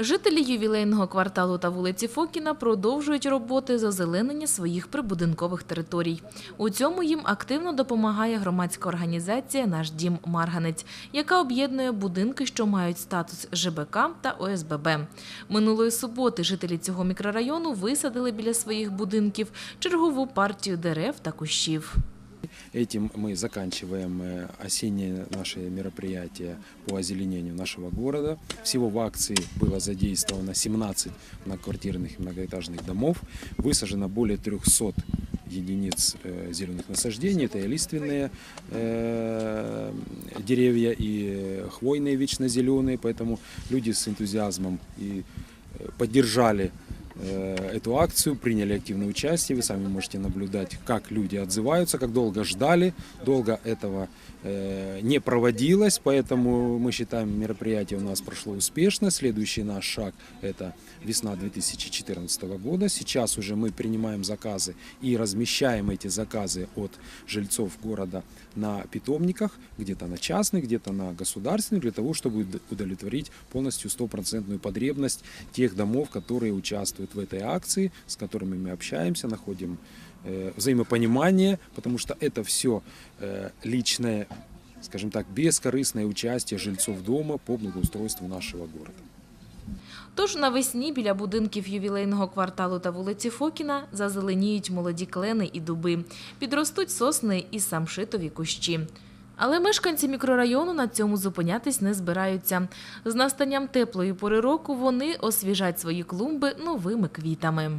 Жителі ювілейного кварталу та вулиці Фокіна продовжують роботи з озеленення своїх прибудинкових територій. У цьому їм активно допомагає громадська організація Наш дім Марганець, яка об'єднує будинки, що мають статус ЖБК та ОСББ. Минулої суботи жителі цього мікрорайону висадили біля своїх будинків чергову партію дерев та кущів. Этим мы заканчиваем э, осеннее наше мероприятие по озеленению нашего города. Всего в акции было задействовано 17 многоквартирных и многоэтажных домов. Высажено более 300 единиц э, зеленых насаждений. Это и лиственные э, деревья, и хвойные вечно зеленые. Поэтому люди с энтузиазмом и э, поддержали э, эту акцию, приняли активное участие. Вы сами можете наблюдать, как люди отзываются, как долго ждали, долго этого э, не проводилось, поэтому мы считаем, мероприятие у нас прошло успешно. Следующий наш шаг – это весна 2014 года. Сейчас уже мы принимаем заказы и размещаем эти заказы от жильцов города на питомниках, где-то на частных, где-то на государственных, для того, чтобы уд- удовлетворить полностью стопроцентную потребность тех домов, которые участвуют в этой акции, с которыми мы общаемся, находим э, взаимопонимание, потому что это все личное, скажем так, бескорыстное участие жильцов дома по благоустройству нашего города. Тож навесні біля будинків ювілейного кварталу та вулиці Фокіна зазеленіють молоді клени і дуби, підростуть сосни і самшитові кущі. Але мешканці мікрорайону на цьому зупинятись не збираються. З настанням теплої пори року вони освіжать свої клумби новими квітами.